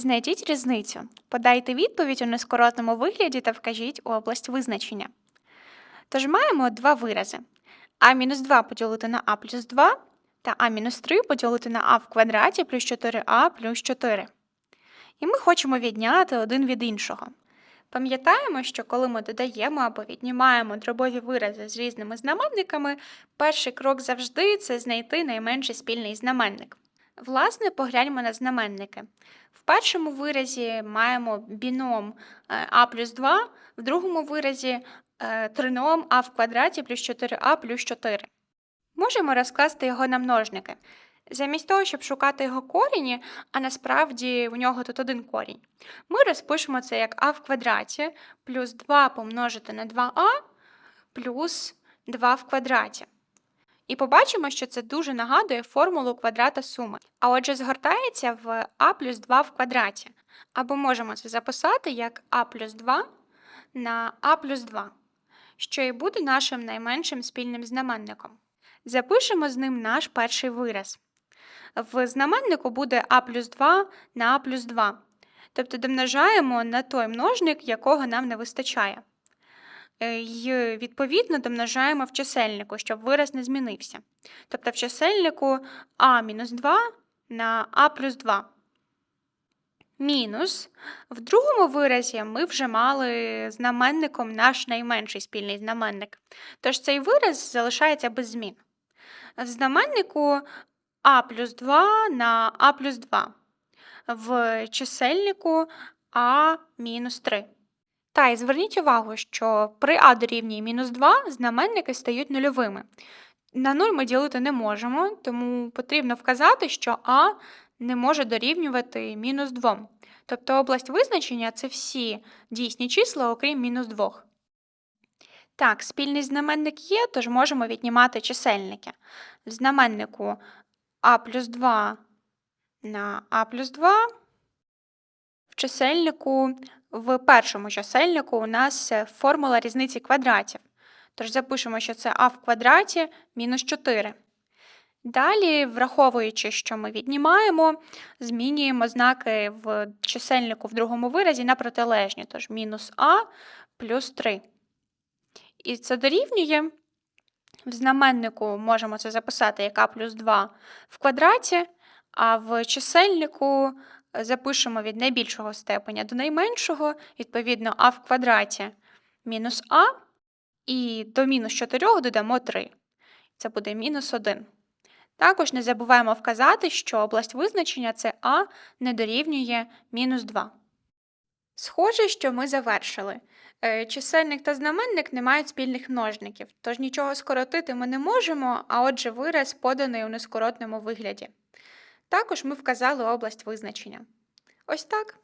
Знайдіть різницю. Подайте відповідь у нескоротному вигляді та вкажіть область визначення. Тож маємо два вирази. а-2 поділити на а плюс 2 та а-3 поділити на а в квадраті плюс 4а плюс 4. І ми хочемо відняти один від іншого. Пам'ятаємо, що коли ми додаємо або віднімаємо дробові вирази з різними знаменниками, перший крок завжди це знайти найменший спільний знаменник. Власне, погляньмо на знаменники. В першому виразі маємо біном е, а плюс 2, в другому виразі е, трином а в квадраті плюс 4а плюс 4. Можемо розкласти його на множники. Замість того, щоб шукати його корені, а насправді у нього тут один корінь, ми розпишемо це як а в квадраті плюс 2 помножити на 2а плюс 2 в квадраті. І побачимо, що це дуже нагадує формулу квадрата суми. А отже, згортається в а плюс 2 в квадраті. Або можемо це записати як а плюс 2 на а плюс 2, що і буде нашим найменшим спільним знаменником. Запишемо з ним наш перший вираз. В знаменнику буде а плюс 2 на а плюс 2. Тобто домножаємо на той множник, якого нам не вистачає. Е, І відповідно домножаємо в чисельнику, щоб вираз не змінився. Тобто в чисельнику а мінус 2 на а плюс 2. Мінус. В другому виразі ми вже мали знаменником наш найменший спільний знаменник. Тож цей вираз залишається без змін. В знаменнику а плюс 2 на а плюс 2. В чисельнику а мінус 3. Та й зверніть увагу, що при а дорівнює мінус 2 знаменники стають нульовими. На 0 ми ділити не можемо, тому потрібно вказати, що а не може дорівнювати мінус 2. Тобто область визначення це всі дійсні числа, окрім мінус 2. Так, спільний знаменник є, тож можемо віднімати чисельники. В знаменнику а плюс 2 на а плюс 2. В чисельнику, в першому чисельнику у нас е, формула різниці квадратів. Тож запишемо, що це а в квадраті мінус 4. Далі, враховуючи, що ми віднімаємо, змінюємо знаки в чисельнику в другому виразі на протилежні, тож мінус а плюс 3. І це дорівнює. В знаменнику можемо це записати як а плюс 2 в квадраті, а в чисельнику запишемо від найбільшого степеня до найменшого, відповідно, а в квадраті мінус а, і до мінус 4 додамо 3. Це буде мінус 1. Також не забуваємо вказати, що область визначення це а не дорівнює мінус 2. Схоже, що ми завершили. Е, Чисельник та знаменник не мають спільних множників, тож нічого скоротити ми не можемо, а отже вираз поданий у нескоротному вигляді. Також ми вказали область визначення. Ось так.